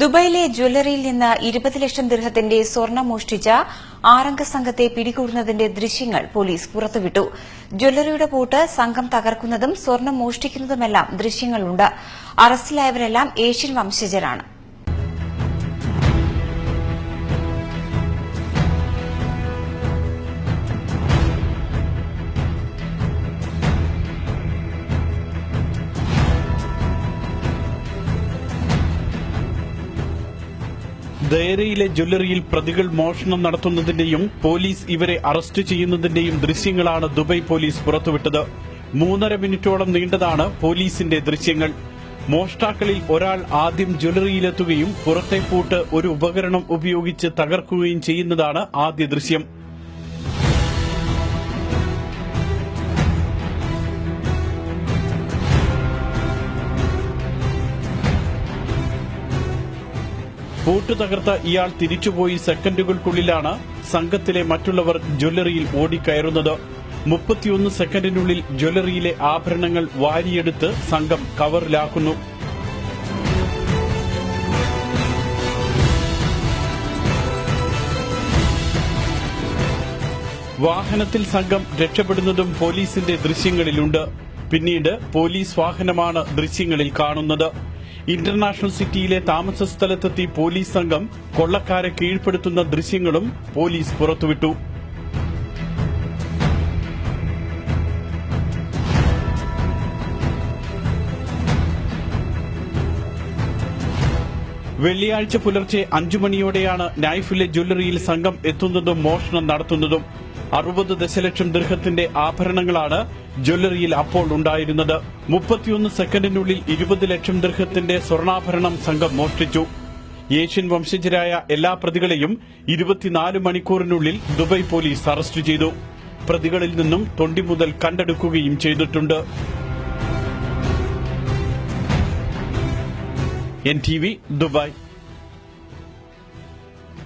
ദുബൈയിലെ ജ്വല്ലറിയിൽ നിന്ന് ഇരുപത് ലക്ഷം ദൃഹത്തിന്റെ സ്വർണം മോഷ്ടിച്ച ആറംഗ സംഘത്തെ പിടികൂടുന്നതിന്റെ ദൃശ്യങ്ങൾ പോലീസ് പുറത്തുവിട്ടു. ജ്വല്ലറിയുടെ പൂട്ട് സംഘം തകർക്കുന്നതും സ്വർണം മോഷ്ടിക്കുന്നതുമെല്ലാം ദൃശ്യങ്ങളുണ്ട്. അറസ്റ്റിലായവരെല്ലാം ഏഷ്യൻ വംശജരാണ്. ദയരയിലെ ജ്വല്ലറിയിൽ പ്രതികൾ മോഷണം നടത്തുന്നതിന്റെയും പോലീസ് ഇവരെ അറസ്റ്റ് ചെയ്യുന്നതിന്റെയും ദൃശ്യങ്ങളാണ് ദുബായ് പോലീസ് പുറത്തുവിട്ടത്. മൂന്നര മിനിറ്റോളം നീണ്ടതാണ് പോലീസിന്റെ ദൃശ്യങ്ങൾ. മോഷ്ടാക്കളിൽ ഒരാൾ ആദ്യം ജ്വല്ലറിയിലെത്തുകയും പുറത്തെ പൂട്ട് ഒരു ഉപകരണം ഉപയോഗിച്ച് തകർക്കുകയും ചെയ്യുന്നതാണ് ആദ്യ ദൃശ്യം. പൂട്ട് തകർത്ത ഇയാൾ തിരിച്ചുപോയി സെക്കൻഡുകൾക്കുള്ളിലാണ് സംഘത്തിലെ മറ്റുള്ളവർ ജ്വല്ലറിയിൽ ഓടിക്കയറുന്നത്. മുപ്പത്തിയൊന്ന് സെക്കൻഡിനുള്ളിൽ ജ്വല്ലറിയിലെ ആഭരണങ്ങൾ വാരിയെടുത്ത് സംഘം കവറിലാക്കുന്നു. വാഹനത്തിൽ സംഘം രക്ഷപ്പെടുന്നതും പോലീസിന്റെ ദൃശ്യങ്ങളിലുണ്ട്. പിന്നീട് പോലീസ് വാഹനമാണ് ദൃശ്യങ്ങളിൽ കാണുന്നത്. ഇന്റർനാഷണൽ സിറ്റിയിലെ താമസ സ്ഥലത്തെത്തി പോലീസ് സംഘം കൊള്ളക്കാരെ കീഴ്പ്പെടുത്തുന്ന ദൃശ്യങ്ങളും പോലീസ് പുറത്തുവിട്ടു. വെള്ളിയാഴ്ച പുലർച്ചെ അഞ്ചു മണിയോടെയാണ് നൈഫിലെ ജ്വല്ലറിയിൽ സംഘം എത്തുന്നതും മോഷണം നടത്തുന്നതും. അറുപത് ദശലക്ഷം ദൃഹത്തിന്റെ ആഭരണങ്ങളാണ് ജ്വല്ലറിയിൽ അപ്പോൾ ഉണ്ടായിരുന്നത്. മുപ്പത്തിയൊന്ന് സെക്കൻഡിനുള്ളിൽ ഇരുപത് ലക്ഷം ദൃഹത്തിന്റെ സ്വർണാഭരണം സംഘം മോഷ്ടിച്ചു. ഏഷ്യൻ വംശജരായ എല്ലാ പ്രതികളെയും ഇരുപത്തിനാല് മണിക്കൂറിനുള്ളിൽ ദുബായ് പോലീസ് അറസ്റ്റ് ചെയ്തു. പ്രതികളിൽ നിന്നും തൊണ്ടി മുതൽ കണ്ടെടുക്കുകയും ചെയ്തിട്ടുണ്ട്. N T V Dubai.